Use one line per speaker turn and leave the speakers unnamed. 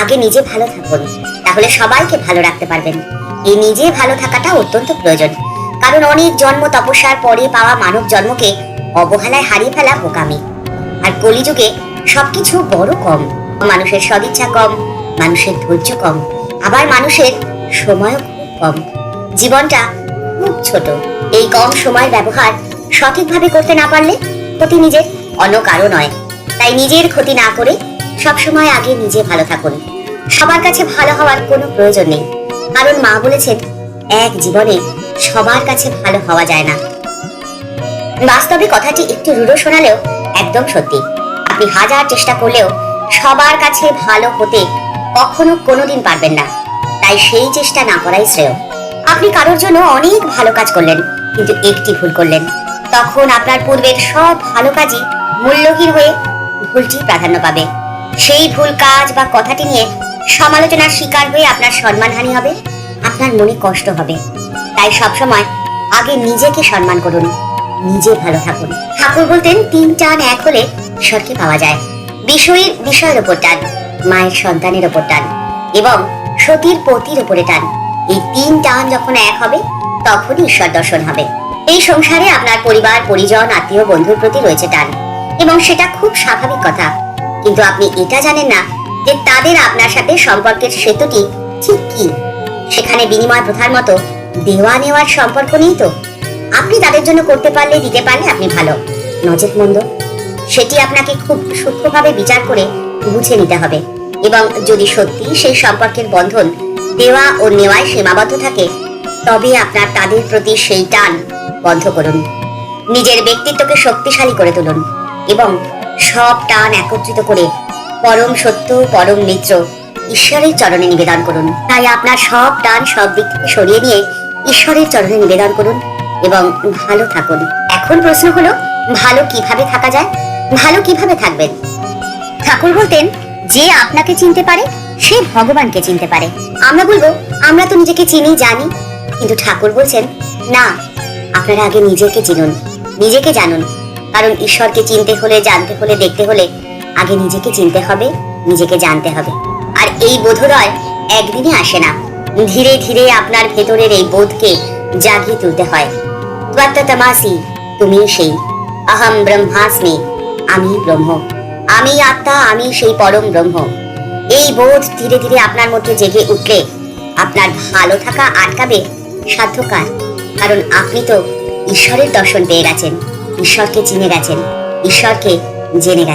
আগে নিজে ভালো থাকুন। তাহলে সবাইকে ভালো রাখতে পারবেন। এই নিজে ভালো থাকাটা অত্যন্ত প্রয়োজন। কারণ অনেক জন্ম তপস্যার পরে পাওয়া মানব জন্মকে অবহেলায় হারিয়ে ফেলা বোকামি। আর কলিযুগে সবকিছু বড় কম। মানুষের সদিচ্ছা কম, মানুষের ধৈর্য কম। আবার মানুষের সময়ও খুব কম। জীবনটা খুব ছোট। এই কম সময়ের ব্যবহার সঠিকভাবে করতে না পারলে ক্ষতি নিজের অন্য কারও নয়। তাই নিজের ক্ষতি না করে সবসময় আগে নিজে ভালো থাকুন। সবার কাছে ভালো হওয়ার কোনো প্রয়োজন নেই। কারণ মা বলেছেন, এক জীবনে সবার কাছে ভালো হওয়া যায় না। বাস্তবে কথাটি একটু রূঢ় শোনালেও একদম সত্যি। আপনি হাজার চেষ্টা করলেও সবার কাছে ভালো হতে কখনো কোনোদিন পারবেন না। তাই সেই চেষ্টা না করাই শ্রেয়। আপনি কারোর জন্য অনেক ভালো কাজ করলেন, কিন্তু একটি ভুল করলেন। তখন আপনার পূর্বের সব ভালো কাজই মূল্যহীন হয়ে ভুলটি প্রাধান্য পাবে। সেই ভুল কাজ বা কথাটি নিয়ে সমালোচনার শিকার হয়ে আপনার সম্মানহানি হবে, আপনার মনে কষ্ট হবে। তাই সবসময় আগে নিজেকে সম্মান করুন, নিজে ভালো থাকুন। ঠাকুর বলতেন, তিন টান এক হলে ঈশ্বরকে পাওয়া যায়। বিষয়ের বিষয়ের ওপর টান, মায়ের সন্তানের ওপর টান এবং সতীর পতির ওপরে টান। এই তিন টান যখন এক হবে, তখনই ঈশ্বর দর্শন হবে। এই সংসারে আপনার পরিবার, পরিজন, আত্মীয়, বন্ধুর প্রতি রয়েছে টান এবং সেটা খুব স্বাভাবিক কথা। কিন্তু আপনি এটা জানেন না যে তাদের আপনার সাথে সম্পর্কের সেতুটি ঠিক কি? সেখানে বিনিময় প্রথার মতো দেওয়া নেওয়ার সম্পর্ক নেই তো? আপনি তাদের জন্য করতে পারলে, দিতে পারলে আপনি ভালো। নজেত মন্দ, সেটি আপনাকে খুব সূক্ষ্মভাবে বিচার করে বুঝে নিতে হবে। এবং যদি সত্যি সেই সম্পর্কের বন্ধন দেওয়া ও নেওয়ায় সীমাবদ্ধ থাকে, তবে আপনার তাদের প্রতি সেই টান বন্ধ করুন। নিজের ব্যক্তিত্বকে শক্তিশালী করে তুলুন এবং সব টান একত্রিত করে পরম সত্য, পরম মিত্র ঈশ্বরের চরণে নিবেদন করুন। তাই আপনার সব টান সব দিক থেকে সরিয়ে নিয়ে ঈশ্বরের চরণে নিবেদন করুন এবং ভালো থাকুন। এখন প্রশ্ন হলো, ভালো কীভাবে থাকা যায়? ভালো কীভাবে থাকবেন? ঠাকুর বলতেন, যে আপনাকে চিনতে পারে, সে ভগবানকে চিনতে পারে। আমরা বলব, আমরা তো নিজেকে চিনি, জানি। কিন্তু ঠাকুর বলছেন, না, আপনারা আগে নিজেকে চিনুন, নিজেকে জানুন। কারণ ঈশ্বরকে চিনতে হলে, জানতে হলে, দেখতে হলে আগে নিজেকে চিনতে হবে, নিজেকে জানতে হবে। আর এই বোধোদয় একদিনে আসে না। ধীরে ধীরে আপনার ভেতরের এই বোধকে জাগিয়ে তুলতে হয়। ত্বত্তমাসি তুমি সেই। অহম ব্রহ্মাস্মি আমি ব্রহ্ম। আমি আত্মা আমি সেই পরম ব্রহ্ম। এই বোধ ধীরে ধীরে আপনার মধ্যে জেগে উঠলে আপনার ভালো থাকা আটকাবে সাধ্যকার। কারণ আপনি তো ঈশ্বরের দর্শন পেয়ে গেছেন। ঈশ্বরকে চিনে গেছেন। ঈশ্বরকে জেনে গেছেন।